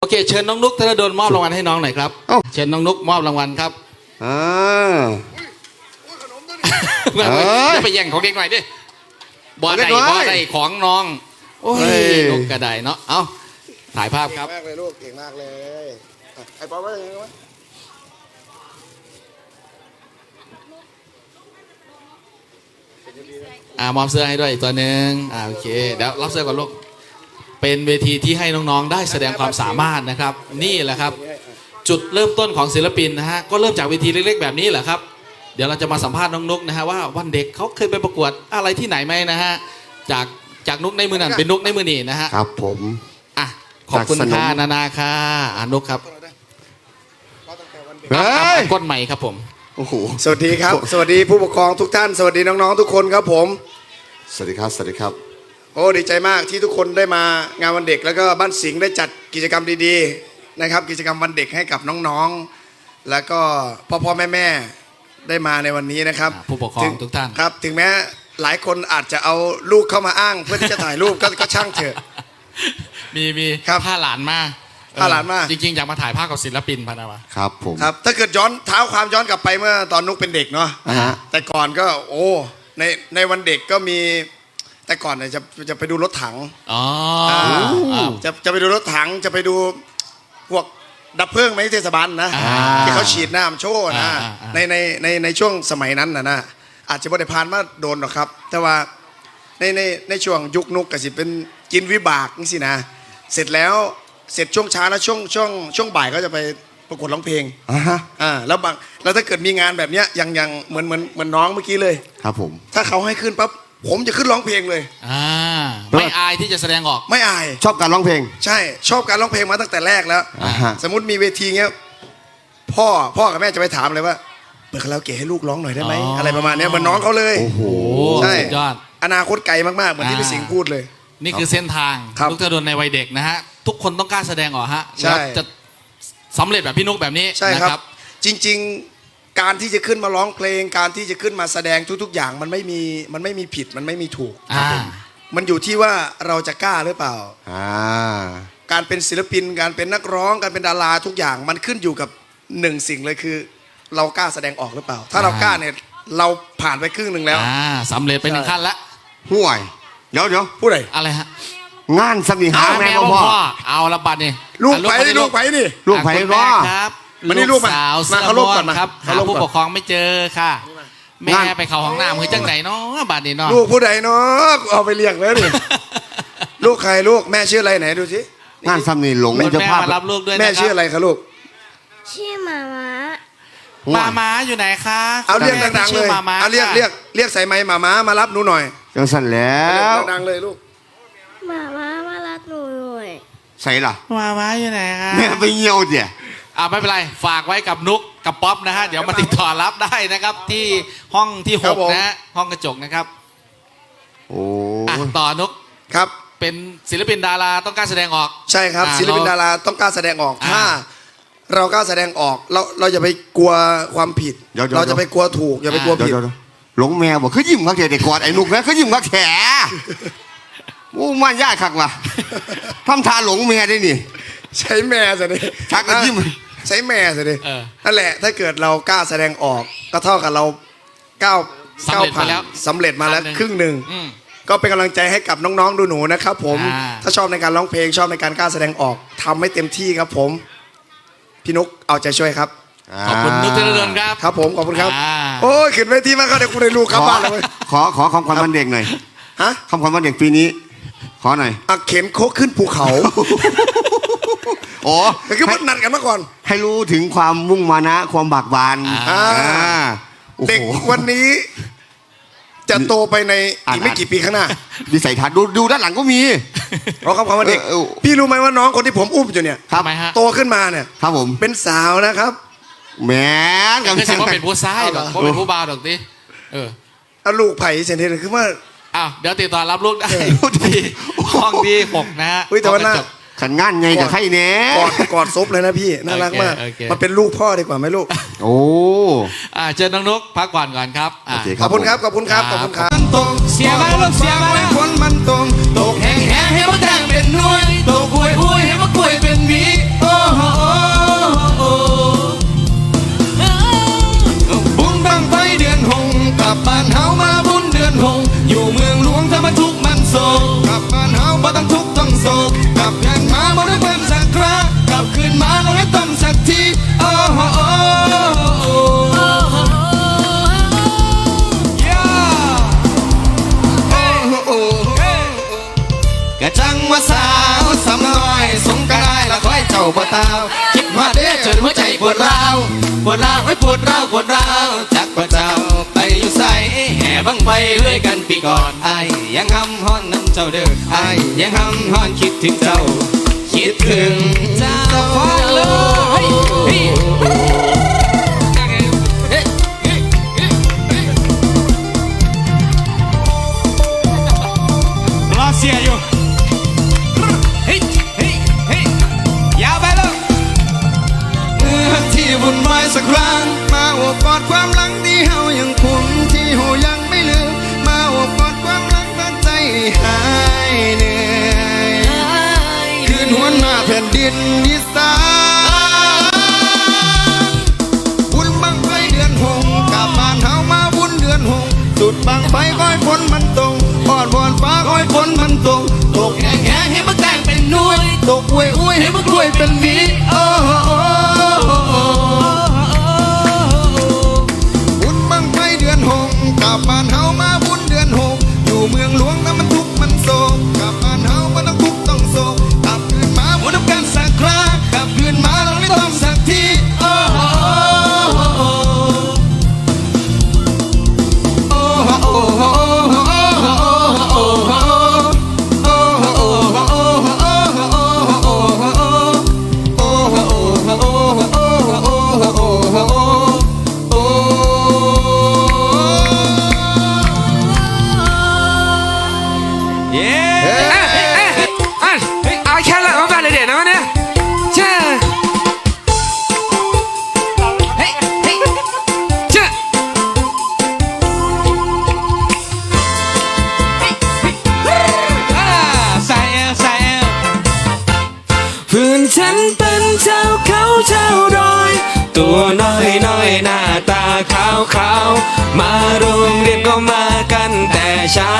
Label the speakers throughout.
Speaker 1: โอเค เชิญน้องนุกธนดลมอบรางวัลให้น้องหน่อยครับ
Speaker 2: เอ้า
Speaker 1: เชิญน้องนุกมอบรางวัลครับ
Speaker 2: อ่า
Speaker 1: เพื่อน
Speaker 2: เอ้ย
Speaker 1: จะไปแย่งของเด็กหน่อยดิบอ
Speaker 2: เด็
Speaker 1: ได้
Speaker 2: กน้อย
Speaker 1: บอได้ของน้องโอ้
Speaker 2: เฮ้
Speaker 1: ย
Speaker 2: ย
Speaker 1: นุกกระไดเนาะเอาถ่ายภาพครับ
Speaker 3: เก่งมากเลยลูก เก่งมากเลยอะไอ้ป๊อปว่ายังไงวะ
Speaker 1: อ่ามอบเสื้อให้ด้วยอีกตัวหนึ่งอ่าโอเคเดี๋ยวรับเสื้อก่อนลูก เป็นเวทีที่ให้น้องๆ ได้แสดงความสามารถนะครับ นี่แหละครับ จุดเริ่มต้นของศิลปินนะฮะก็เริ่มจากเวทีเล็กๆแบบนี้แหละครับ เดี๋ยวเราจะมาสัมภาษณ์น้องนุกนะฮะว่าวันเด็กเขาเคยไปประกวดอะไรที่ไหนไหมนะฮะจากจากนุกในมือนั่นเป็นนุกในมือนี่นะฮะ
Speaker 2: ครับผม
Speaker 1: อะขอบคุณ
Speaker 2: จากสนม
Speaker 1: ค่ะนานาค่ะอานุกครับ
Speaker 3: ก็ตั้งแต่วันเด็ก
Speaker 2: เฮ้ย
Speaker 1: ก้นใหม่ครับผม
Speaker 2: โอ้โห
Speaker 3: สวัสดีครับ สวัสดีผู้ปกครองทุกท่าน สวัสดีน้องๆทุกคนครับผม
Speaker 2: สวัสดีครับ สวัสดีครับ
Speaker 3: โอ้ดีใจมากที่ทุกคนได้มางานวันเด็ก แล้วก็บ้านสิงห์ได้จัดกิจกรรมดีๆนะครับ กิจกรรมวันเด็กให้กับน้องๆ แล้วก็พ่อพ่อแม่แม่ๆได้มาในวันนี้นะครับ
Speaker 1: อ่าผู้ปกครอง
Speaker 3: ถึ
Speaker 1: ทุกท่าน
Speaker 3: ครับ ถึงแม้หลายคนอาจจะเอาลูกเข้ามาอ้าง เพื่อที่จะถ่ายรูปก็ก็ช่างเถอะ
Speaker 1: มีมี
Speaker 3: ครับ
Speaker 1: ผ้าหลานมา
Speaker 3: ผ้าหลานมา
Speaker 1: เออจริงๆอยากมาถ่ายภาพกับศิลปินพะนาวะ
Speaker 2: ครับผม
Speaker 3: ครับ ถ้าเกิดย้อนเท้าความย้อนกลับไปเมื่อตอนนุกเป็นเด็กเนาะ
Speaker 2: อ่าฮะ
Speaker 3: แต่ก่อนก็โอ้ในในวันเด็กก็มี แต่ก่อนเนี่ยจะจะไปดูรถถัง
Speaker 1: อ๋อ
Speaker 3: อ่า
Speaker 1: อ่า
Speaker 3: จะจะไปดูรถถังจะไปดูพวกดับเพลิงไหมเทศบาลนะ
Speaker 1: อ่า
Speaker 3: ที่เขาฉีดน้ำโชว์นะ
Speaker 1: อ่าอ่าอ่า
Speaker 3: ในในในในช่วงสมัยนั้นนะนะอาจจะไม่ได้ผ่านมาโดนหรอกครับ แต่ว่าในในในช่วงยุคนุกก็สิเป็นกินวิบากนี่สินะ เสร็จแล้วเสร็จช่วงเช้าแล้วช่วงช่วงช่วงบ่ายก็จะไปประกวดร้องเพลง
Speaker 2: อ่าฮะ
Speaker 3: อ่าแล้วบางแล้วถ้าเกิดมีงานแบบเนี้ยอย่างอย่างเหมือนเหมือนเหมือนน้องเมื่อกี้เลย
Speaker 2: ครับผม
Speaker 3: ถ้าเขาให้ขึ้นปั๊บ ผมจะขึ้นร้องเพลงเลย
Speaker 1: อ่าไม่อายที่จะแสดงออก
Speaker 3: ไม่อาย
Speaker 2: ชอบการร้องเพลง
Speaker 3: ใช่ชอบการร้องเพลงมาตั้งแต่แรกแล้ว
Speaker 2: อ่าฮะ
Speaker 3: สมมติมีเวทีเงี้ยพ่อพ่อกับแม่จะไปถามเลยว่าเปิดคาราโอเกะให้ลูกร้องหน่อยได้ไหม
Speaker 1: อ๋ออ
Speaker 3: อะไรประมาณเนี้ยเหมือนน้องเขาเลย
Speaker 2: โอ้โห
Speaker 1: โอ้
Speaker 3: ใช่
Speaker 1: สุดยอด
Speaker 3: อนาคตไกลมากๆเหมือนที่
Speaker 1: อ่า
Speaker 3: พี่สิงห์พูดเลย
Speaker 1: นี่คือเส้นทาง
Speaker 3: ครับ
Speaker 1: ลูกธนดลในวัยเด็กนะฮะ ทุกคนต้องกล้าแสดงออกฮะ
Speaker 3: ใช่
Speaker 1: แล้วจะสำเร็จแบบพี่นุกแบบนี้
Speaker 3: ใช่
Speaker 1: นะครับ
Speaker 3: จริง ๆ การที่จะขึ้นมาร้องเพลง การที่จะขึ้นมาแสดงทุก ๆ อย่างมันไม่มีมันไม่มีผิดมันไม่มีถูก
Speaker 1: อ่า
Speaker 3: มันอยู่ที่ว่าเราจะกล้าหรือเปล่า
Speaker 2: อ่า
Speaker 3: การเป็นศิลปิน การเป็นนักร้อง การเป็นดาราทุกอย่างมันขึ้นอยู่กับหนึ่งสิ่งเลยคือ เรากล้าแสดงออกหรือเปล่า ถ้าเรากล้าเนี่ยเราผ่านไปครึ่งหนึ่งแล้ว
Speaker 1: อ่าสำเร็จไปหนึ่ง
Speaker 3: ใช่
Speaker 1: ขั้นละ
Speaker 2: ห่วย เดี๋ยวเดี๋ยว
Speaker 3: ผู้ใด
Speaker 1: อะไรฮะ
Speaker 2: งานสมีหา
Speaker 1: เอา
Speaker 2: แม่
Speaker 1: แม่
Speaker 2: บ่
Speaker 1: พ่
Speaker 2: พ่
Speaker 1: อ
Speaker 2: อ
Speaker 1: เอาละบัดนี่
Speaker 3: ลูก
Speaker 1: อะ
Speaker 3: ไป
Speaker 1: มาดิ
Speaker 3: ลูกไปนี่
Speaker 2: ลูกไผ่
Speaker 1: อะคุณ
Speaker 2: ก็
Speaker 1: แม่ครับ
Speaker 3: มานี่ลูกมา
Speaker 1: สาว
Speaker 3: มา
Speaker 1: เสื้อ
Speaker 3: เคารพก่อน
Speaker 1: ม่ว
Speaker 3: มาง
Speaker 1: ครับ
Speaker 3: เคา
Speaker 1: หาร
Speaker 3: พ
Speaker 1: ผู้
Speaker 3: ก่อน
Speaker 1: ปกครองไม่เจอค่ะแม่ไปเขาห้องน้ำมือจังไหนเนาะบัดนี้เนาะ
Speaker 3: ลูกผู้ใดเนาะเอาไปเลี้ยงแล้วนี่ลูกใครลูกแม่ชื่ออะไรไหนดูสิ
Speaker 2: งานสมีหลง
Speaker 1: คุณ
Speaker 2: เจะ
Speaker 1: แม่
Speaker 2: ภาพ
Speaker 1: มารับลูกด้วยนะ
Speaker 3: แม่
Speaker 1: ค
Speaker 3: ชื่อ
Speaker 1: รับ
Speaker 3: อะไรคะลูก
Speaker 4: ชื่อหมาม้า
Speaker 2: ห่วย
Speaker 1: มาม้าอยู่ไหนคะ
Speaker 3: เอาเรียก
Speaker 1: คุณแม่
Speaker 3: ดังๆ
Speaker 1: ชื่
Speaker 3: เล
Speaker 1: อยมาม้า
Speaker 3: เอาเรียก
Speaker 1: ค่ะ
Speaker 3: เรียกเรียกสายไหมหมาม้ามารับหนูหน่อย
Speaker 2: จังสันแล้ว
Speaker 3: เรียกดังๆเลยลูก
Speaker 4: หมาม้ามารับหนูหน่อย
Speaker 2: ใส่ล่ะ
Speaker 1: มาม้าอยู่ไหนคะ
Speaker 2: แม่ไปเหี่ยวเดี๋ย
Speaker 1: อ่าไม่เป็นไรฝากไว้กับนุกกับป๊อปนะฮะเดี๋ยวมาติดต่อรับได้นะครับ ที่ห้องที่ห
Speaker 3: ครับ
Speaker 1: ก
Speaker 3: ผม
Speaker 1: นะฮะห้องกระจกนะครับ
Speaker 2: โอ้
Speaker 1: อะต่อนุก
Speaker 3: ครับ
Speaker 1: เป็นศิลปินดาราต้องกล้ารแสดงออก
Speaker 3: ใช่ครับ
Speaker 1: อ่า
Speaker 3: ศิลปิน
Speaker 1: เรา
Speaker 3: ดาราต้องกล้าแสดงออก
Speaker 1: อ่า
Speaker 3: ถ้า เรากล้าแสดงออกเราเราจะไปกลัวความผิด
Speaker 2: เดี๋ยวๆ
Speaker 3: เราจะไปกลัวถูกอย่าไปกลัว
Speaker 2: เดี๋ยว
Speaker 3: ผิด
Speaker 2: เดี๋ยวเดี๋ยวหลงแม่บอกคือยิ้มคักแท้เด็กกอดไอ้นุกแม่คือยิ้มคักแท้โอ้มันยากคักว่ะทำทาหลงแม่ได้นี่
Speaker 3: ใช้แม่สิดิ
Speaker 2: ชักกระยิ้ม
Speaker 3: ใช้แม่สิดิ
Speaker 1: เออ
Speaker 3: นั่นแหละ ถ้าเกิดเรากล้าแสดงออกก็เท่ากับเราก้าว
Speaker 1: สำเร็จ
Speaker 3: ก้าวผ่าน
Speaker 1: ไปแล้ว
Speaker 3: สำเร็จมาแล้ว
Speaker 1: ขั้นหนึ่ง
Speaker 3: ครึ่งหนึ่ง
Speaker 1: อืม
Speaker 3: ก็เป็นกำลังใจให้กับน้องๆดูหนูๆนะครับผม
Speaker 1: อ่า
Speaker 3: ถ้าชอบในการร้องเพลงชอบในการกล้าแสดงออกทำให้เต็มที่ครับผมพี่นุกเอาใจช่วยครับ
Speaker 1: ขอบคุณนุกธนดลครับ
Speaker 3: ครับผมขอบคุณครับ
Speaker 1: อ่า
Speaker 3: โอ้ยขึ้นเวทีมาก็เดี๋ยวคุณได้ลูกกลับบ้านแล้วเว้ย
Speaker 2: ขอขอคำขวัญวันเด็กหน่อย
Speaker 3: ฮะ
Speaker 2: คำขวัญวันเด็กปีนี้ ขอหน่อย
Speaker 3: อะเข็นโคกขึ้นภูเขา
Speaker 2: โอ้
Speaker 3: แต่คือมันนัดกันมาก่อน
Speaker 2: ให้รู้ถึงความมุ่งมานะ ความบากบาน
Speaker 1: อ่า
Speaker 3: อ่า
Speaker 2: โอ้โห
Speaker 3: เด็กวันนี้ จะโตไปใน
Speaker 2: อ่าน
Speaker 3: อีกไม่กี่ปีข้างหน้า
Speaker 2: วิสัยทัศน์ดูดูด้านหลังก็มี
Speaker 3: เพราะคำคำว่าเด็ก
Speaker 2: เออเออ
Speaker 3: พี่รู้ไหมว่าน้องคนที่ผมอุ้มอยู่เนี่ย
Speaker 2: ครับ
Speaker 1: ทำไมฮะ
Speaker 3: โตขึ้นมาเนี่ย
Speaker 2: ครับผม
Speaker 3: เป็นสาวนะครับ
Speaker 2: แหมนกับ
Speaker 1: คือสิว่าเป็นผู้ซ้ายดอก
Speaker 3: เอาเหรอ
Speaker 1: ว่าเป็นผู้บ่าวดอกดิเออ
Speaker 3: เอาลูกไผ่เซนเทนคือว่า
Speaker 1: อ้าวเดี๋ยวติดต่อรับลูกได้ที่ห้องที่หกนะฮะ
Speaker 3: เฮ้ยแต่ว่าหน้า
Speaker 1: ห้องกระจก
Speaker 2: ขันงานไงกับใครแหน่
Speaker 3: กอดกอดซบเลยนะพี่น่ารักมากมันเป็นลูกพ่อดีกว่าไหมลูก
Speaker 2: โอ้
Speaker 1: อาเจอน้องนกพักก่อนก่อนครับ
Speaker 3: ขอบคุณครับขอบคุณครับขอบคุณครับ
Speaker 1: เสียมาแล้วเสียมาแล้ว
Speaker 3: คนมันตรง
Speaker 1: ตกแห้งแห้งให้มันแดงเป็นน่วยตกกล้วยอุ้ยให้มันกล้วยเป็นหวี
Speaker 5: โอ้โหบุญบังไฟเดือนหงกลับบ้านเฮามาบุญเดือนหงอยู่เมืองหลวงถ้ามาทุกมันโศกกลับบ้านเฮาบ่
Speaker 6: ต้องทุ กก
Speaker 5: ลับยังมาบ่ได้เบิ่
Speaker 3: สักครั้งกลับคืนมาบ่ได้ต้องสักทีโอ้โหโอ้โห Yeah โอ้โหโอ้โหกะจังว่าสาวสำน้อยสงกรานต์ได้ละคอยเจ้าบ่ตา
Speaker 5: วคิดว่าเด้อจนหัว
Speaker 3: ใจปวดร้าวปวดร้าวไว้ยปวดร้าวปวดร้าวจักพระเจ้าไปอยู่ใสแห่บังไฟเรื่อยกันปีก่อนไอาย ยังหำฮ้อนน้ำเจ้าเด้อไอ้ยังหำฮ้อนคิดถึง
Speaker 5: เจ้า คิดถึงเจ้า ตกตกแง่แง่ให้มันแต่งเป็นนุ้ยตกอวยอวยให้มันกล้วยเป็นมีโอ้ ฉันเป็นชาวเขาชาวดอย ตัวน้อยน้อยหน้าตาขาวขาวมาโรงเรียนก็มากันแต่เช้า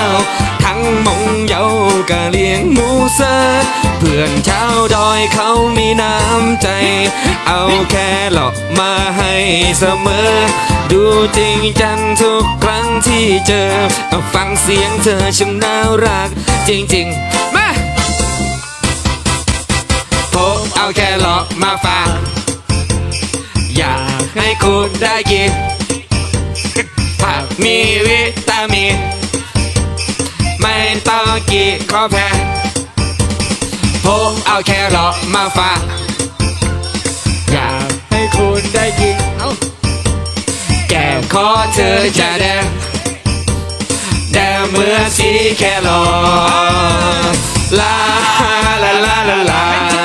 Speaker 5: ทั้งมงเยาก็เลี้ยงหมูเซอเพื่อนชาวดอยเขามีน้ำใจ เอาแค่หลอกมาให้เสมอ ดูจริงจังทุกครั้งที่เจอฟังเสียงเธอช่างน่ารัก จริง ๆ มาฝากอยากให้คุณได้กินผักมีวิตามินไม่ต้องกินข้อแพ้ผมเอาแค่หลอกมาฝากอยากให้คุณได้กินแก้มขอเธอจะแดงแดงเมื่อสีแค่รอลาลาลาลาลา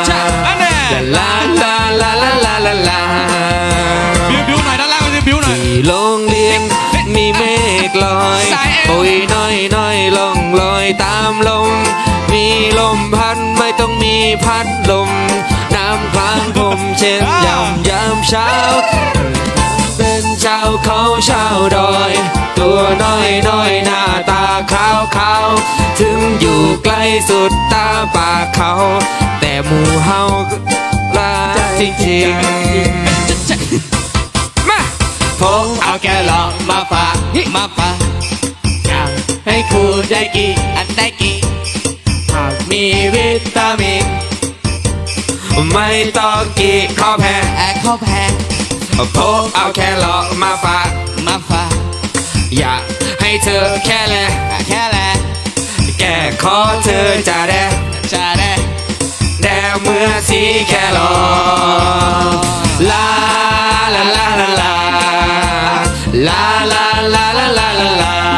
Speaker 6: ปุย
Speaker 5: น้อยน้อยล่องลอยตามลม มีลมพัดไม่ต้องมีพัดลม น้ำคลางผมเช่นยามยามเช้า เป็นชาวเขาชาวดอย ตัวน้อยน้อยหน้าตาขาวขาวถึงอยู่ใกล้สุดตาปากเขา แต่หมู่เฮาก็รักจริงๆ มา ผมเอาแค่หลอกมาฝากมาฝากอยาก ให้คุณได้กินอันได้กินหากมีวิตามิน ไม่ต้องกินข้าวแพ้ข้าวแพ้ผมเอาแค่หลอกมาฝากมาฝากอยากให้เธอแค่แลแค่แลแก่ขอเธอจะแดจะแดแดเมื่อสีแค่รอลาลาลาลาลาลาลาลาลาลาลาลา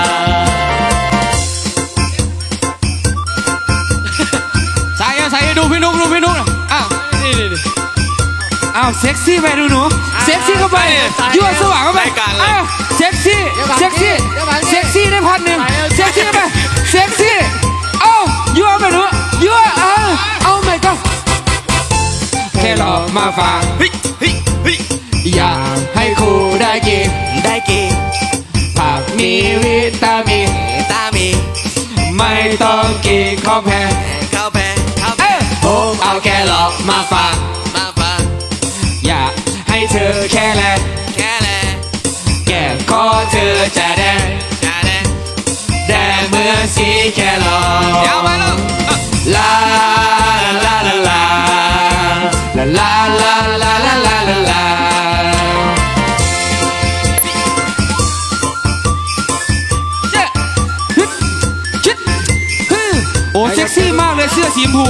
Speaker 5: า
Speaker 6: ว
Speaker 5: เซ็กซี่ไปดูหนูเซ็กซี่เข้าไปยั่วสว่างเข้าไปอ้าวเซ็กซี่เซ็กซี่เซ็กซี่ได้พันหนึ่งเซ็กซี่เข้าไปเซ็กซี่เอ้ายั่วไปหนูยั่วเอ้าเอาใหม่ก็แค่หลอกมาฟังอยากให้ครูได้กินได้กินผักมีวิตามินวิตามินไม่ต้องกินข้าวแพงข้าวแพงข้าวแพงผมเอาแค่หลอกมาฟังมาฟังอยากให้เธอแค่แลแค่แลแก้มขอเธอจะแดงจะแดงแดงเมื่อสีแค่รอยาวมาแล้วลาลาลาลาลาลาลาลาลาลาลาลาเจ๊ฮึดชิดฮึโอ้เซ็กซี่มากเลยเสื้อสีชมพู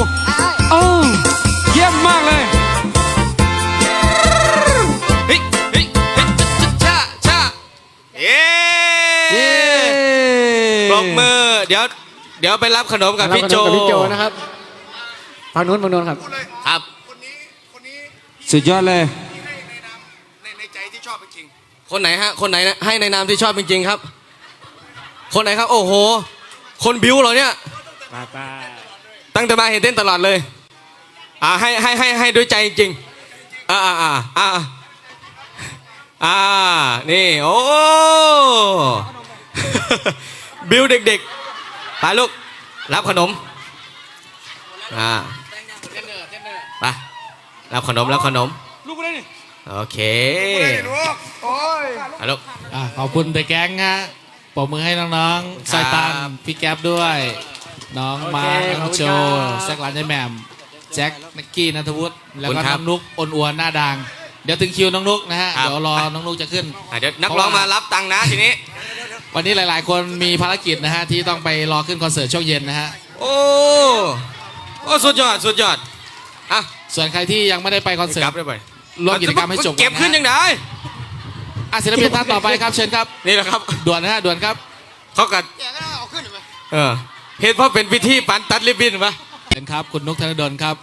Speaker 6: ดี๋ยวไปรับขนมกับพี่โจ
Speaker 7: รับขนมกับพี่โจนะครับฝั่งนู้นฝั่งนู้นครับ
Speaker 6: ครับ
Speaker 3: คนนี้ คนนี้
Speaker 5: สุดยอดเลย
Speaker 3: ให้ในนามในในใจที่ชอบจริง
Speaker 6: คนไหนฮะ คนไหนนะให้ในนามที่ชอบจริงๆครับ คนไหนครับ โอ้โห คนบิวเหรอเนี่ยตั้งแต่มาเห็นเต้นตลอดเลย อ่าให้ให้ให้ให้ด้วยใจจริงๆอ่าอ่าอ่าอ่าอ่านี่ โอ้บิวเด็กๆ ไปลูก รับขนม อ่าไปรับขนมรับขนม
Speaker 5: ลูกไปเลยนี่
Speaker 6: โอเค
Speaker 3: ๆลูกโอ้ย
Speaker 6: ไปลูก
Speaker 1: อะขอบคุณแต่แก๊งฮะปรบมือให้น้องๆซอยตันพี่แก๊ปด้วย น้องมาร์คน้องโจแซกหลานยายแหม่มแจ็คนักกี้นัทวุฒิแล้วก็
Speaker 6: ขอบคุณครับ
Speaker 1: น้องนุกอนอวนหน้าดัง เดี๋ยวถึงคิวน้องนุกนะฮะ
Speaker 6: ครับ
Speaker 1: เดี๋ยวรอน้องนุกจะขึ้น
Speaker 6: อะเดี๋ยวนักร้องมารับตังค์นะทีนี้
Speaker 1: วันนี้หลาย ๆ คนมีภารกิจนะฮะที่ต้องไปรอขึ้นคอนเสิร์ตช่วงเย็นนะฮะ
Speaker 6: โอ้โอ้สุดยอดสุดยอดอะ
Speaker 1: ส่วนใครที่ยังไม่ได้ไปคอนเสิ
Speaker 6: ก
Speaker 1: ร์
Speaker 6: ลั
Speaker 1: ต
Speaker 6: บได้ไป
Speaker 1: ร่วมกิจกรรมให้จบ
Speaker 6: เก็บขึ้นยังไง
Speaker 1: อะศิลปินท่านต่อไปครับเชิญครับ
Speaker 6: นี่แหละครับ
Speaker 1: ด่วนนะฮะด่วนครับ
Speaker 6: เขากัดเออเหตุเพราะเป็นพิธีปันตัดริบบิ้นปะ
Speaker 1: เชิญครับคุณนุกธนดลครับ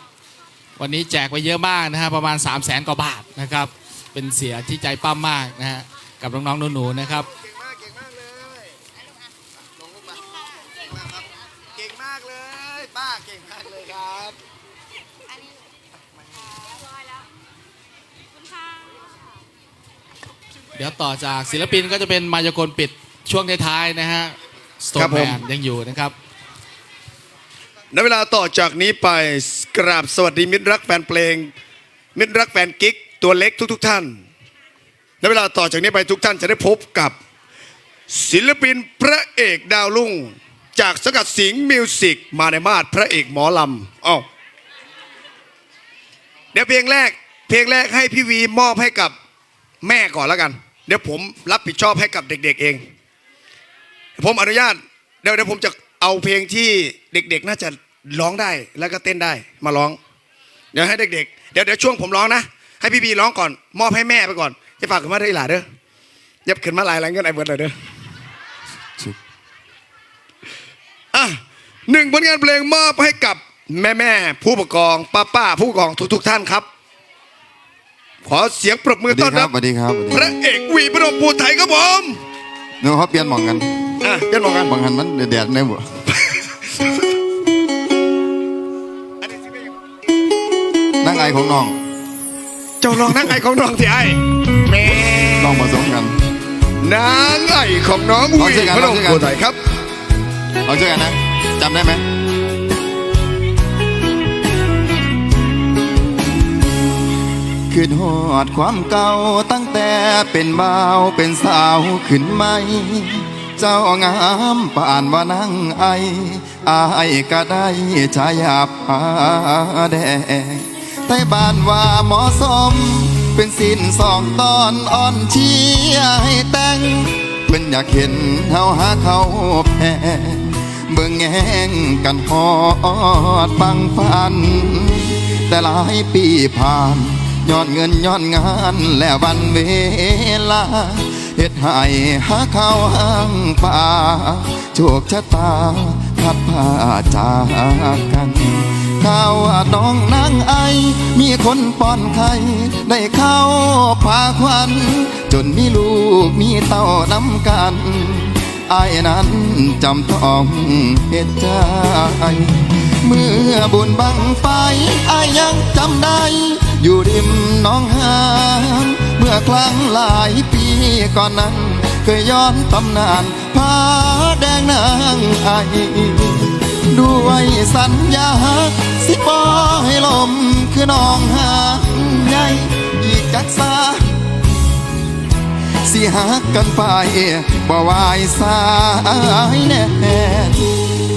Speaker 1: วันนี้แจกไปเยอะมากนะฮะประมาณ 3 0 0แสนกว่าบาทนะครับ เป็นเสียที่ใจปั้มมากนะฮะกับน้องๆหนูๆนะครับ
Speaker 3: เก่งมากเก่งมากเลยลงลูกมาเก่งมากครับเก่งมากเลยป้าเก่งมากเลยครับ
Speaker 1: เดี๋ยวต่อจากศิลปินก็จะเป็นมายากลปิดช่วงท้ายๆนะฮะสโต
Speaker 3: ครั
Speaker 1: น
Speaker 3: บ
Speaker 1: แม
Speaker 3: ผม
Speaker 1: นยังอยู่นะครับ
Speaker 3: ในเวลาต่อจากนี้ไปกราบสวัสดีมิตรรักแฟนเพลง มิตรรักแฟนกิ๊กตัวเล็กทุกๆท่าน ในเวลาต่อจากนี้ไปทุกท่านจะได้พบกับ ศิลปินพระเอกดาวรุ่ง จากสกัดสิงห์มิวสิกมาในมาดพระเอกหมอลำอ้าวเดี๋ยวเพลงแรกเพลงแรกให้พี่วีมอบให้กับแม่ก่อนแล้วกัน เดี๋ยวผมรับผิดชอบให้กับเด็ก ๆ เอง ผมอนุญาตเดี๋ยวเดี๋ยวผมจะ เอาเพลงที่เด็กๆ น่าจะร้องได้แล้วก็เต้นได้มาร้อง เดี๋ยวให้เด็กๆ เดี๋ยวเดี๋ยวช่วงผมร้องนะ ให้พี่บีร้องก่อน มอบให้แม่ไปก่อนจะฝากขึ้นมาได้หล่ะเด้อเย็บขึ้นมาหลายหลายเงินไอ้เบิร์ดเลยเด้ออะหนึ่งผลงานเพลงมอบให้กับแม่แม่ๆผู้ปกครองป้าป้าๆผู้ปกครองทุก ๆ ท่านครับ ขอเสียงปรบมือต้อนรับ
Speaker 2: สวัสดีครับสวัสดี
Speaker 3: พ
Speaker 2: ครับ
Speaker 3: ระเอกหวีประดมภูไทยครับผม
Speaker 2: เนื้อเขาเปลี่ยนหมองกัน
Speaker 3: อะเยันมองกัน
Speaker 2: บางหันมันแดดๆได้บ่นั่งไอของน้อง
Speaker 3: เจ้าลองนั่งไอของน้องที่ไอ้แม่
Speaker 2: ลองผสมกัน
Speaker 3: นางไอของน้อง
Speaker 2: เอา
Speaker 3: วี
Speaker 2: เช่นกัน
Speaker 3: พระดม
Speaker 2: เอาเช่นกัน
Speaker 3: ภูไทยครับ
Speaker 2: เอาเจอกันนะจำได้ไหมคืนหอดความเก่าตั้งแต่เป็นบ่าวเป็นสาวขึ้นไหม เจ้างามป่านว่านั่งไออายก็ได้ชายาผาแดงใต้บ้านว่าหมาะสม เป็นสิ้นสองตอนอ่อนเชียร์ให้แต่งเพิ่นอยากเห็นเฮาหาเขาแพ้เบิ่งแง่งกันฮอดบังฟัน แต่หลายปีผ่านย้อนเงินย้อนงานและวันเวลา ฮ็ดให้หาข้าวห้างป่าโชคชะตาพัดพาจากกันข่าวน้องนางไอ มีคนป้อนไข่ได้เข้าพาควัน จนมีลูกมีเต้านำกันอายนั้นจำต้องเหตุใจ เมื่อบุญบังไฟอายยังจำได้ อยู่ริมน้องหาง มื่อครั้งหลายปีก่อนนั้น เคยย้อนตำนานพาแดงนางไอด้วยสัญญา สิบอให้ลมคือน้องหางใหญ่อีกจักษาสิหักกันไปบ่วายสายแน่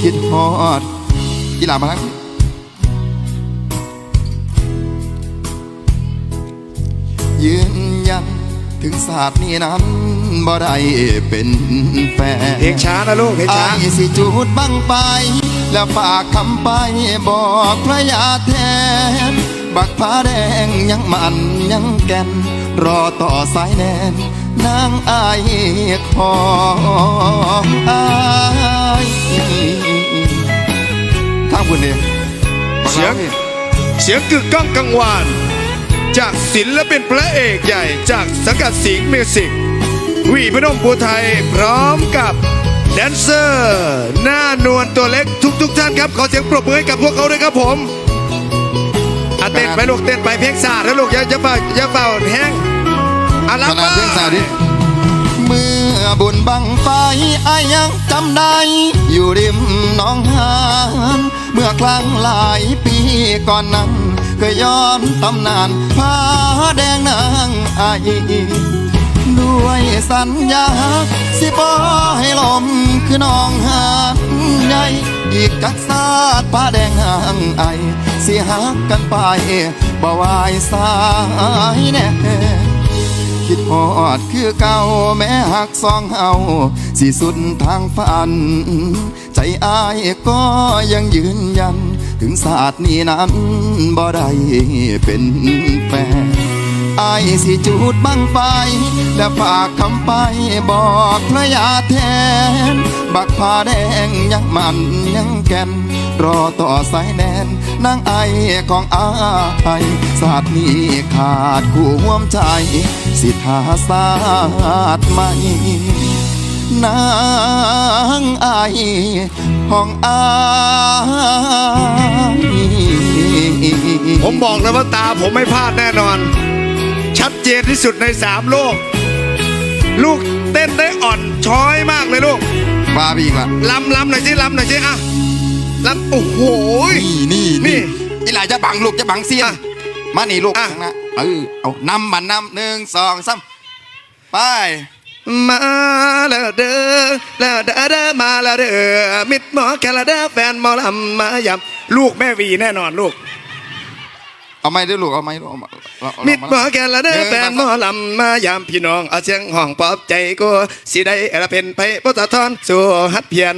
Speaker 2: คิดฮอดกีฬามาครับยืน ถึงศาสตร์นี้นั้นบ่ได้เป็นแฟน
Speaker 3: เพลงช้านะลูกเพลงช้า
Speaker 2: ไอ้สิจูดบังไป แล้วฝากคำไปบอกพระยาแทนบักผ้าแดงยังมันยังแก่น รอต่อสายแนนนางอายของอายทางคุณเอง
Speaker 3: เสียงเสียงกึกก้องกังวาน จากศิลปินพระเอกใหญ่จากสังกัดสิงห์มิวสิกวีพนมปูไทยพร้อมกับแดนเซอร์ หน้านวลตัวเล็กทุกๆท่านครับ ขอเสียงปรบมือให้กับพวกเขาด้วยครับผมอะเต้นไปลูกเต้นไปเพลงศาสตร์นะลูกอย่าอย่าเป่าอย่าเป่าแห้งอะรับ
Speaker 2: ขนาด
Speaker 3: มา
Speaker 2: เพลงสาวดิเมื่อบุญบังไฟไอายังจำได้ อยู่ริมหน้องหานเมื่อครั้งหลายปีก่อนนั้น ก็ย้อนตำนานผ้าแดงนางไอด้วยสัญญา สิบอให้ลมคือน้องหานใหญ่อีกกักซาดผ้าแดงนางไอ สิหักกันไปบ่วายสายแน่คิดอดคือเก่าแม้หักสองเฮาสิสุดทางฝัน ใจอายก็ยังยืนยัน ถึงศาสตร์นี้นั้นบ่ได้เป็นแฟนอายสิจูดบังไฟ และฝากคำไปบอกพระยาแทน บักผ้าแดงยังมันยังแก่นรอต่อสายแนนนางไอของอายศาสตร์นี้ขาดคู่ห่วมใจ สิทธาศาสตร์ใหม่ นางไอของอาย
Speaker 3: ผมบอกเลยว่าตาผมไม่พลาดแน่นอน ชัดเจนที่สุดในสามโลก ลูกเต้นได้อ่อนช้อยมากเลยลูก
Speaker 2: บ้าไปอีกละ
Speaker 3: ลำลำหน่อยสิลำหน่อยสิอะลำโอ้โหย
Speaker 2: นี่นี่
Speaker 3: นี่
Speaker 2: นี่อีหลายจะบังลูกจะบังเสียน
Speaker 3: อะ
Speaker 2: มานี่ลูก
Speaker 3: อะ
Speaker 2: ข้างหน้าเออเอานำมันนำหนึ่งสองสามไป
Speaker 3: มาแล้วเด้อแล้วเด้อเด้อมาแล้วเด้อมิดหมอแคลเด้อแฟนหมอลำมายำลูกแม่วีแน่นอนลูก
Speaker 2: เอาไม้ด้วยลูกเอาไม้ลูกเอามาเอาเอา
Speaker 3: มิดหมอแคลเด้อ
Speaker 2: หนึ่ง
Speaker 3: แฟนหมอลำมายำพี่น้องเอาเสียงห้องปลอบใจกูสิได้ละเป็นไปพุทธทอนสู่ฮัดเพียน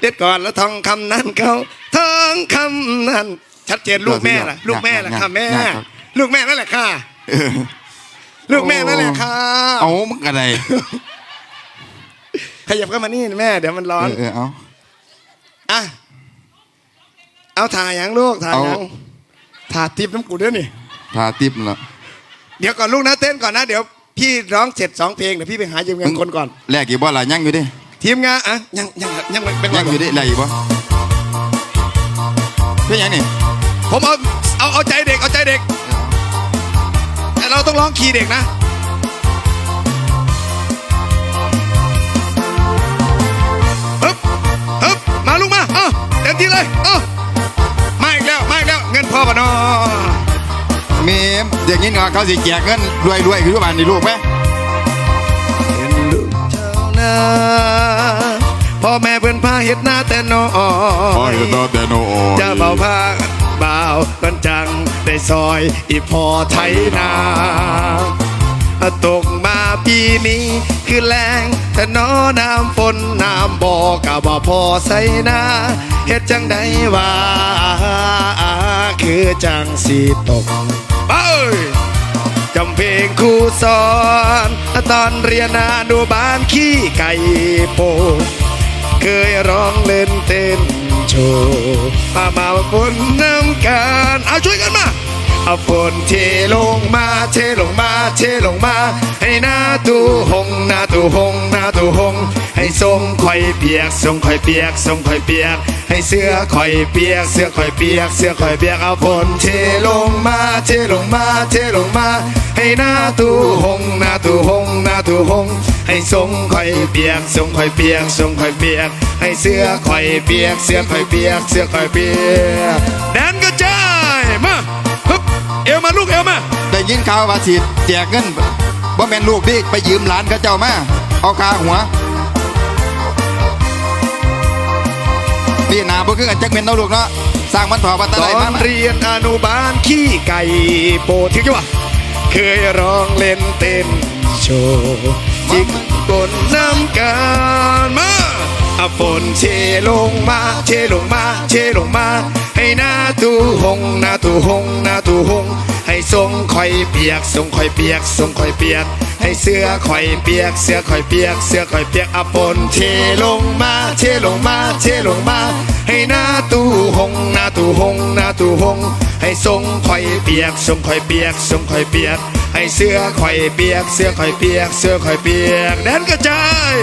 Speaker 3: เด็ดก่อนแล้วทองคำนั้นเขาทองคำนั้นชัดเจนลูกแม่ล่ะ ลูกแม่ล่ะค่ะแม่ ลูกแม่นั่นแหละค่ะ
Speaker 2: เออ
Speaker 3: ลูกแม่นั่นแหละค่ะ
Speaker 2: เอามึงอะไร
Speaker 3: ขยับเข้ามานี่แม่ เดี๋ยวมันร้อน
Speaker 2: เออเออเอา
Speaker 3: อะเอาถ่ายยังลูกถ่ายยัง
Speaker 2: เอา
Speaker 3: ถ่ายทิปน้ำกูด้วยนี่
Speaker 2: ทาติบละ
Speaker 3: เดี๋ยวก่อนลูกนะเต้นก่อนนะเดี๋ยวพี่ร้องเสร็จสองเพลงเดี๋ยวพี่ไปหายืมเงินคนก่อน
Speaker 2: แลกกี่บ่ล่ะยังอยู่ดิ
Speaker 3: ทีมงานอะยังยังยังเป็น
Speaker 2: ยังอยู่ดิแลกอีกบ่เพื่อยังนี่
Speaker 3: ผมเอาเอาเอาใจเด็กเอาใจเด็กแต่ เราต้องร้องคีย์เด็กนะฮึบฮึบมาลูกมาเอ้าเต็มที่เลยเอ้ามาอีกแล้วมาอีกแล้วเงินพ่อปะเนอ
Speaker 2: เมมอย่างนี้เนาะเขาสิแจกเงินรวยรวยคือบ้านนี่ลูกไหม
Speaker 3: เป็นลูกชาวนาพ่อแม่เพื่อนพาเฮ็ดหน้าแต่น้อย
Speaker 2: แต่โน
Speaker 3: จะเบาพาเบากันจัง ได้ซอยอีพอไทยนาตกมาปีนี้คือแรงแต่น้อน้ำฝนน้ำบ่อกะบ่าพอใส่นาเฮ็ดจังได้ว่าคือจังสีตกไปจำเพลงครูสอนตอนเรียนอนุบาลขี้ไก่โป เคยร้องเล่นเต้นโชว์มามาฝนน้ำกัน เอาช่วยกันมาเอาฝนเทลงมาเทลงมาเทลงมา ให้หน้าตูหงหน้าตูหงหน้าตูหง ให้ทรงคอยเปียกทรงคอยเปียกทรงคอยเปียก ให้เสื้อคอยเปียกเสื้อคอยเปียก เสื้อคอยเปียกเอาฝนเทลงมาเทลงมาเทลงมา ให้หน้าตูหงหน้าตูหงหน้าตูหง ให้ทรงคอยเปียกทรงคอยเปียกทรงคอยเปียก ให้เสื้อคอยเปียกเสื้อคอยเปียกเสื้อคอยเปียกแดนกระจาย มาฮึบเอวมาลูกเอวมา
Speaker 2: ได้ยินข่าวว่าสิแจกเงินบ่แม่นลูกพี่ไปยืมหลานเขาเจ้ามา เอาคาหัวพี่หนาบ่คือกันจักเม็นเนาะลูกเนาะสร้างมันถอปัตตะ
Speaker 3: ต
Speaker 2: ไล
Speaker 3: อ
Speaker 2: มานมา
Speaker 3: เรียนอนุบาลขี้ไก่โปถึงจะว่าเคยร้องเล่นเต้นโชว์จิกบนน้ำกันมา อาฝนเทลงมาเทลงมาเทลงมา ให้หน้าตูหงหน้าตูหงหน้าตูหง ให้ทรงคอยเปียกทรงคอยเปียกทรงคอยเปียก ให้เสื้อคอยเปียก เสื้อคอยเปียก เสื้อคอยเปียกอาฝนเทลงมาเทลงมาเทลงมา ให้หน้าตูหงหน้าตูหงหน้าตูหง ให้ทรงคอยเปียกทรงคอยเปียกทรงคอยเปียก ให้เสื้อคอยเปียก เสื้อคอยเปียก เสื้อคอยเปียกแดนกระจาย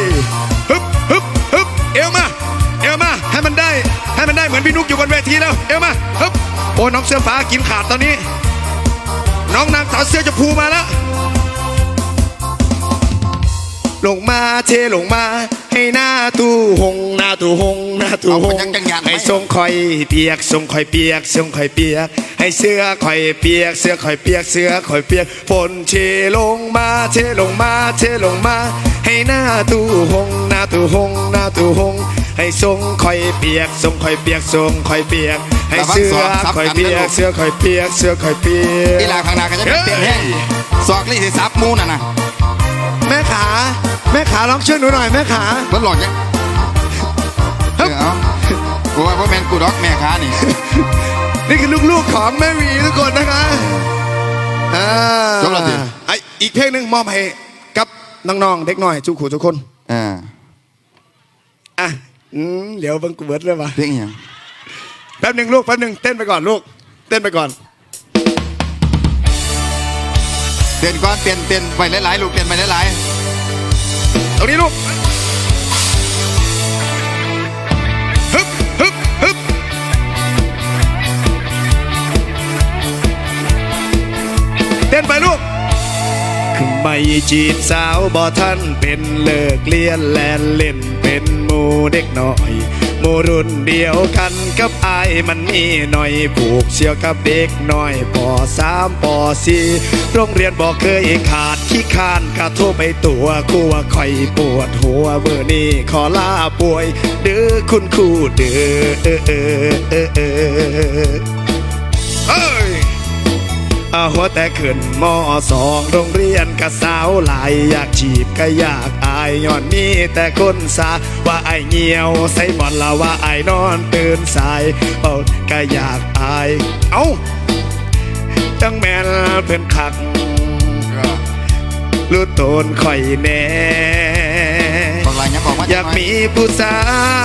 Speaker 3: ฮึบฮึบ อนพี่นุกอยู่บนเวทีแล้ว เอวมาฮึบโอ้น้องเสื้อฟ้ากินขาดตอนนี้ น้องนางสาวเสื้อจะพูมาแล้ว ลงมาเทลงมา ให้หน้าตู้หงหน้าตู้หงหน้าตู้ห
Speaker 2: เอา
Speaker 3: ง
Speaker 2: ไปยังจังหยัดไหม
Speaker 3: ให้ทรงคอยเปียกทรงคอยเปียกทรงคอยเปียก ให้เสื้อคอยเปียก เสื้อคอยเปียกเสื้อคอยเปียกฝนเทลงมาเทลงมาเทลงมา ให้หน้าตู้หงหน้าตู้หงหน้าตู้หง ให้ทรงคอยเปียกทรงคอยเปียกทรงคอยเปียก ให้เสื้อคอยเปียกเสื้อคอยเปียกเสื้อคอยเปียก
Speaker 2: อีหลาข้างหน้าก็จะเป็นเต้นแห้งศอกนี่สิซับมูน่ะนะ
Speaker 3: แม่ขาแม่ขาลองช่วยหนูหน่อยแม่ขา
Speaker 2: เพิ่นหลอกยังเออเอากูว่าพ่อแมนกูดอกแม่ค้านี่
Speaker 3: นี่คือลูกๆของแม่หวีทุกคนนะคะอ่า
Speaker 2: จบแล้วสิ
Speaker 3: ไออีกเพลงหนึ่งมอบให้กับน้องๆเด็กน้อยทุกขู่ทุกคน
Speaker 2: อ่า
Speaker 3: อะ อืมเดี๋ยวเบังกูเบิร์ดเลยว่ะ
Speaker 2: เพลงอหย่าง
Speaker 3: แป๊บหนึ่งลูกแป๊บหนึ่งเต้นไปก่อนลูก เต้นไปก่อน
Speaker 2: เปลี่ยนก่อนเปลี่ยนเปลี่ยนไปหลายๆลูกเปลี่ยนไปหลาย
Speaker 3: ตรงนี้ลูกฮึบฮึบฮึบเต้นไปลูก คือไม่จีบสาวบ่ท่านเป็นเลิกเลียนแลนเล่น เป็นหมูเด็กหน้อยหมูรุ่นเดียวกันกับอายมันมีหน่อยผูกเชี่ยวกับเด็กหน้อยปสามปสี่โรงเรียนบอกเคยขาดขี้คานกระโทรไปตัวกลัวคอยปวดหัวเบอร์นี้ขอลาป่วย เด้อคุณครูเด้อออเฮ้ยอาหัวแต่ขึ้นมอสองโรงเรียนกะสาวหลายอยากจีบก็อยากอ ยย้อนมีแต่คนสาว่าไอายเงียวใส่บอลละว่าไอายนอนตื่นสายเอ้าก็อยากอายเอ้าจังแม่นเพื่อนคัก
Speaker 2: ๆ
Speaker 3: รู้ตนข่อยแน่
Speaker 2: บอกลายยังบอกว่า
Speaker 3: อยากมีผู้สา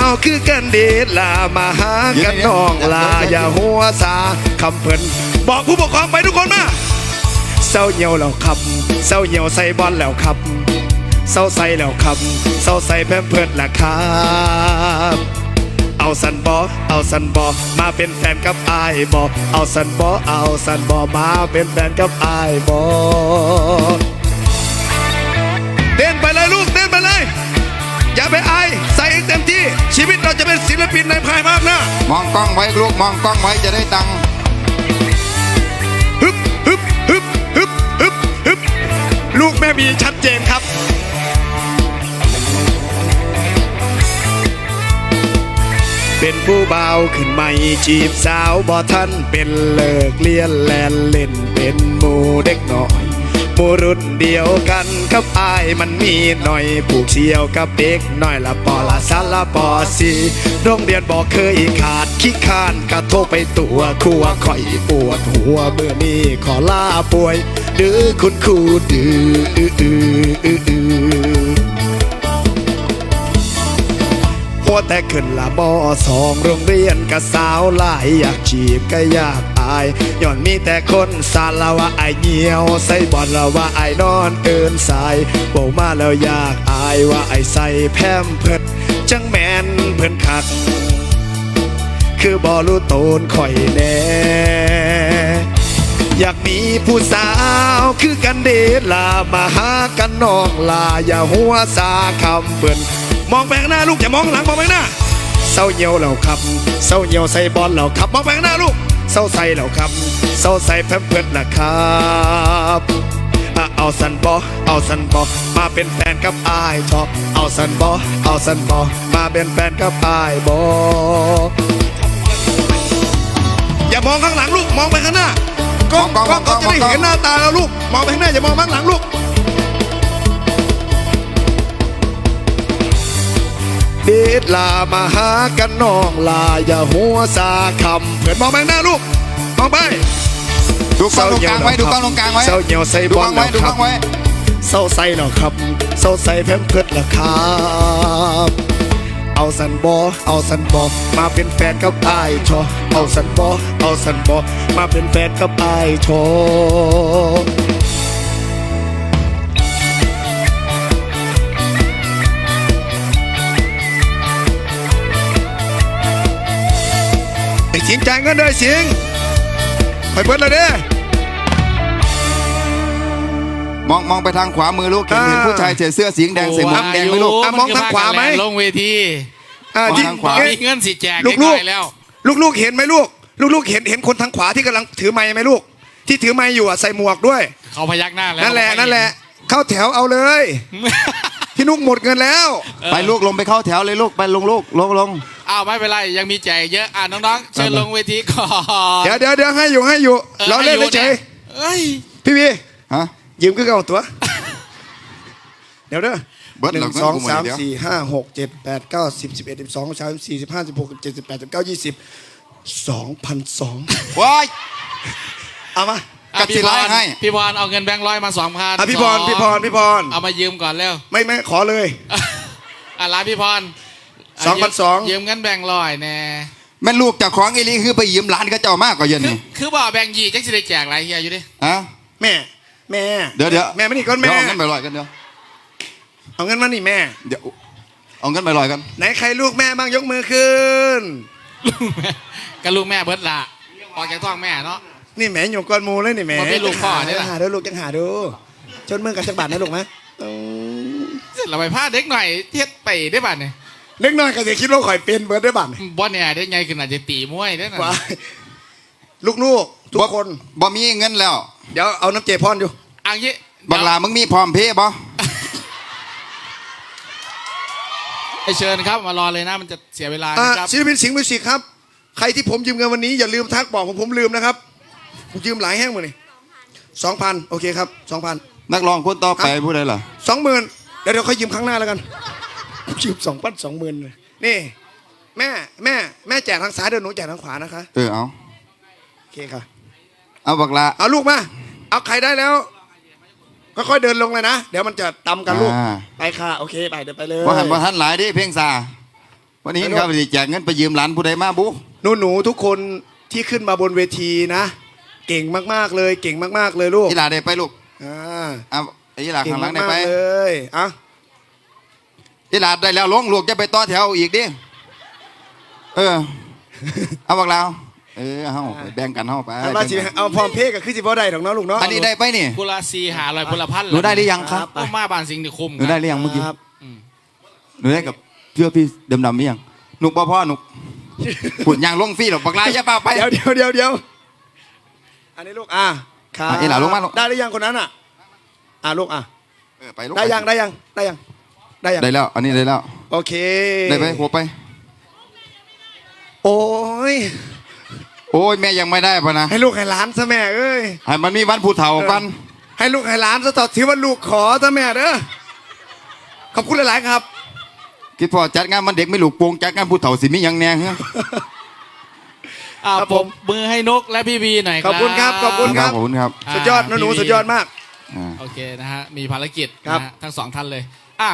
Speaker 3: วคือกันเดชลามาหากันน้องลาอย่าหัวซาคำเพิ่นบอกผู้ปกครองไปทุกคนมาเศร้าเหี่ยวแล้วครับเศร้าเหี่ยวใส่บอลแล้วครับ เศร้าใส่แล้วครับเศร้าใส่แพมเพิร์ดแล้วครับเอาสันบอเอาสันบอมาเป็นแฟนกับไอ้ายบอเอาสันบอเอาสันบอมาเป็นแฟนกับไอ้ายบอเต้นไปเลยลูกเต้นไปเลย อย่าไปอายใส่เต็มที่ชีวิตเราจะเป็นศิลปินในภายภาคหน้าม
Speaker 2: องกล้องไว้ลูกมองกล้องไว้จะได้ตังค์
Speaker 3: ฮึบฮึบฮึบฮึบฮึบฮึบลูกแม่มีชัดเจนครับ เป็นผู้เบาขึ้นใหม่จีบสาวบ่ท่านเป็นเลิกเลียนแลนเล่นเป็นหมูเด็กหน้อยหมูรุ่นเดียวกันกับอายมันมีหน่อยผูกเชี่ยวกับเด็กหน้อยละปอละสาละปอสีโรงเรียนบอกเคยขาดขี้คานกระโทไปตัวครัวข่อยปวดหัวเมื่อนี้ขอลาป่วยดื้อคุณครูดื้อ วแต่ขึ้นละบอสองโรงเรียนกับสาวหลายอยากจีบก็อยากอายย้อนมีแต่คนสารละว่าไอเหี่ยว ใส่บอลละว่าไอนอนเกินสายบอกมาแล้วอยากอายว่าไอใส่แพมเพิดจังแมนเพิ่นคัก คือบอรู้โตนข่อยแน่อยากมีผู้สาวคือกันเดชลามาหากันน้องลาอย่าหัวซาคำเบิ่น มองไปข้างหน้าลูกอย่ามองหลังมองไปข้างหน้าเศร้าเหี่ยวแล้วครับเศร้าเหี่ยวใส่บอลแล้วครับมองไปข้างหน้าลูกเศร้าใส่แล้วครับเศร้าใส่แพมเพิร์ดละครับเอาสันบอเอาสันบอมาเป็นแฟนกับอายชอบเอาสันบอเอาสันบอมาเป็นแฟนกับอายบออย่ามองข้างหลังลูกมองไปข้างหน้ากล้อง
Speaker 2: มอง
Speaker 3: ก
Speaker 2: กล้
Speaker 3: ล้
Speaker 2: อ
Speaker 3: งจะได้เห็นหน้าตาเราลูก มองไปข้างหน้าอย่ามองข้างหลังลูก เดดลามาหากันน้องลาอย่าหัวซาคำเพื่อนมองไปข้างหน้าลูกมองไป
Speaker 2: ดูกล้องตรงกลางไว้ดูกล้องตรงกลางไว้
Speaker 3: เศร้าเหี่ยวใส่
Speaker 2: ดู
Speaker 3: บ
Speaker 2: ก
Speaker 3: อ
Speaker 2: ล้
Speaker 3: ล
Speaker 2: องไว้ดูกล้องไว้
Speaker 3: เศร้าใส่แล้วครับเศร้าใส่แพมเพิดแล้วครับเอาสันบอเอาสันบอมาเป็นแฟนกับไอ้ายชอเอาสันบอเอาสันบอมาเป็นแฟนกับไอ้ายชอ ไอ้สิงจ่ายเงินเลยสิงไปเบิดเลยเด้
Speaker 2: มองมองไปทางขวามือลูกเห็นเห็น
Speaker 3: อ่า
Speaker 2: ผู้ชายใส่เสื้อสีแดงใส่หมวกแดงไหมลูก
Speaker 3: อะมองทางขวาไหม
Speaker 1: ลงเวที
Speaker 3: อ่าม
Speaker 2: อง
Speaker 3: ที่
Speaker 2: ทางขวา
Speaker 3: เอ๊ะ
Speaker 1: มีเงินสิแจก
Speaker 3: ลูกๆ
Speaker 1: เด็น้อยแล้ว
Speaker 3: ลูกๆเห็นไหมลูก ลูกๆเห็นเห็นคนทางขวาที่กำลังถือไม้ไหมลูก ที่ถือไม้อยู่อะใส่หมวกด้วย
Speaker 1: เขาพยักหน้าแล้ว
Speaker 3: นั่นแหละนั่นแหละ เข้าแถวเอาเลยพี่นุกหมดเงินแล้ว
Speaker 2: ไปลูกลงไปเข้าแถวเลยลูกไปลงลูกลงลง
Speaker 1: อ้าวไม่เป็นไรยังมีแจกเยอะอะน้องๆเชิญลงเวทีก่อน
Speaker 3: เดี๋ยวเดี๋ยวเดี๋ยวให้อยู่ให้อยู่
Speaker 1: ออ
Speaker 3: เราเล่น
Speaker 1: ให้อยู่
Speaker 3: เฉย
Speaker 1: เอ้ย
Speaker 3: ๆพี่วี
Speaker 2: ฮะ
Speaker 3: ยืมขึ้นเอาตัว เดี๋ยวเด้อ
Speaker 2: เบิด
Speaker 3: หนึ่
Speaker 2: หลั
Speaker 3: ง
Speaker 2: กเงิน
Speaker 3: สอง
Speaker 2: กูหมด
Speaker 3: สาม
Speaker 2: เดี๋ยว
Speaker 3: สี่ห้าหกเจ็ดแปดเก้าสิบสิบเอ็ดสิบสองสิบสามสิบสี่สิบห้าสิบหกสิบเจ็ดสิบแปดสิบเก้ายี่สิบสองพันสอง
Speaker 2: ว้าย
Speaker 3: เอามา
Speaker 1: อะ
Speaker 2: กับ
Speaker 1: พี่
Speaker 2: ที่
Speaker 1: พ
Speaker 2: ร้าน
Speaker 1: ร
Speaker 2: ให้
Speaker 1: พี่พรเอาเงินแบงค์ร้อยมาสองพัน
Speaker 3: อะพี่พรพี่พรพี่พร
Speaker 1: เอามายืมก่อนเร็ว
Speaker 3: ไม่ไม่ขอเลย
Speaker 1: อะลาพี่พร
Speaker 3: สองพันสอง
Speaker 1: ยืมเงินแบงค์ร้อยแน่
Speaker 2: แม่ลูกเจากของอีหลีคือไปยืมร้านเขาเจ้ามากกว่าเย็น
Speaker 1: คือ
Speaker 2: นี่
Speaker 1: คือบ่แบงค์ยี่จังสิได้แจกอะไรเฮียอยู่ดิ
Speaker 2: ฮะ
Speaker 3: แม่แม่
Speaker 2: เดี๋ยวเดี๋ยว
Speaker 3: แม่ไม่นี่ก่อน
Speaker 2: เดี๋
Speaker 3: แม่
Speaker 2: ยวเอาเงินไปลอยกันเดี๋ยว
Speaker 3: เอาเงินมานี่แม่
Speaker 2: เดี๋ยวเอาเงินไปลอยกัน
Speaker 3: ไหนใครลูกแม่บ้างยกมือขึ้น
Speaker 1: ลูกแม่กับลูกแม่เบิดละออกจากท้องแม่เนาะ
Speaker 3: นี่แม่อยู่ก้อนหมูเลยนี่แม่
Speaker 1: บ่มีลูกพ่อเนี่ย
Speaker 3: หาดูลูกยังหาดูชนมือกับจักรบาทนะลูกนะอืม
Speaker 1: เสร็จเราไปพาเด็กหน่อยเทียดไปได้ป่ะเนี่ย
Speaker 3: เล็กน้อยก็จะคิดว่าข่อยเป็นเบิร์ดได้บัตร
Speaker 1: บอลเนี่ยได้ไงขึ้นอาจจะตีมวยได้น่ะ
Speaker 3: ว้าลูกๆทุกคน
Speaker 2: บ่มีเงินแล้ว
Speaker 3: เดี๋ยวเอาน้ำเจพรอยู่
Speaker 1: เอังนี้
Speaker 2: บักลามึงมีพร้อมเพย์บ่
Speaker 1: ไปเชิญครับมารอเลยนะมันจะเสียเวลา
Speaker 3: อ่า
Speaker 1: นะครับ
Speaker 3: ศิลปินสิงห์มิวสิกครับ ใครที่ผมยืมเงินวันนี้อย่าลืมทักบอกผมผมลืมนะครับผมยืมหลายแห้งมือนี่สองพันโอเคครับสองพัน
Speaker 2: นักร้องคนต่อไปผู้ใดล่ะ
Speaker 3: สองหมื่นเดี๋ยวเดี๋ยวค่อยยืมครั้งหน้าแล้วกัน ยืมสองพันสองหมื่นนี่ แม่แม่แม่แจกทางซ้ายเดี๋ยวหนูแจกทางขวานะคะ
Speaker 2: เออเอา
Speaker 3: โอเคค่ะ
Speaker 2: เอาบักลา
Speaker 3: เอาลูกมาเอาใครได้แล้วค่อยๆเดินลงเลยนะ เดี๋ยวมันจะตำกันลูก
Speaker 2: อ่า
Speaker 3: ไปค่ะ โอเคไปเดี๋ยวไปเลย
Speaker 2: บ่หันบ่ทันหลายเดิเพลงซาวันนี้ครับสิแจกเงินไปยืมร้านผู้ใดมาบุ
Speaker 3: หนูหนูๆทุกคนที่ขึ้นมาบนเวทีนะ เก่งมากๆเลย เก่งมากๆเลยลูก
Speaker 2: อีหลาได้ไปลูก
Speaker 3: อ่า
Speaker 2: เอาอีหลา
Speaker 3: เก่ง
Speaker 2: ข้างหลั
Speaker 3: มาง
Speaker 2: ได้ไป
Speaker 3: กๆเลยอะ
Speaker 2: อีหลาได้แล้วลงลูกจะไปต่อแถวอีกดิเออ เอาบักลาเออเฮาไปแบ่งกันเฮาไป
Speaker 3: เอามาสิเอาพร้อมเพย์กับคือสิบ่ได้ดอกเนาะลูกเนาะ
Speaker 2: อันนี้ได้ไปนี่
Speaker 1: กุลาซีหาลอยกุลพันธ์
Speaker 2: หนูได้หรือยังครับ
Speaker 1: โอ้มาบานสิงห์นี่คุม
Speaker 2: หนูได้หรือยังเมื่อกี้
Speaker 3: ครับ
Speaker 2: หนูได้กับเสื้อพี่ดำๆหรือยังหนุกบ่พ่อหนุกขุดยางลงฟรีหรอกบักลาอย่าเปล่าไป
Speaker 3: เดี๋ยวเดี๋ยวเดี๋ยวเดี๋ยวอันนี้ลูกอะครับ
Speaker 2: อะอีหลาลงมาลง
Speaker 3: ได้หรือยังคนนั้นอะอะลูกอะ
Speaker 2: เออไปลูก
Speaker 3: ได้ยังได้ยังได้ยัง ได้ยัง
Speaker 2: ได้แล้ว อันนี้ได้แล้ว
Speaker 3: โอเค
Speaker 2: ได้ไปหัวไป
Speaker 3: โอ้ย
Speaker 2: โอ้ยแม่ยังไม่ได้ปะนะ
Speaker 3: ให้ลูกให้หลานซะแม่เอ้ย
Speaker 2: ให้มันมีวันผู้เฒ่ากัน
Speaker 3: ให้ลูกให้หลานซะต่อถือว่าลูกขอซะแม่เด้อขอบคุณหลายๆครับ
Speaker 2: คิดพอจัดงานมันเด็กไม่ลูกโป่งจัดงานผู้เฒ่าสิมีหยังแน่เฮ้ย
Speaker 1: อ่า
Speaker 3: ครับ
Speaker 1: ผ
Speaker 3: ผมม
Speaker 1: มือให้นกและพี่บีหน่อย
Speaker 3: ขอบคุณครับขอบคุณ
Speaker 2: ขอบคุณครับา
Speaker 3: สุดยอดหนูหนู
Speaker 1: พี่บี
Speaker 3: สุดยอดมาก
Speaker 2: อ่า
Speaker 1: โอเคนะฮะมีภารกิจ
Speaker 3: ครับ
Speaker 1: นะฮะทั้งสองท่านเลยอะ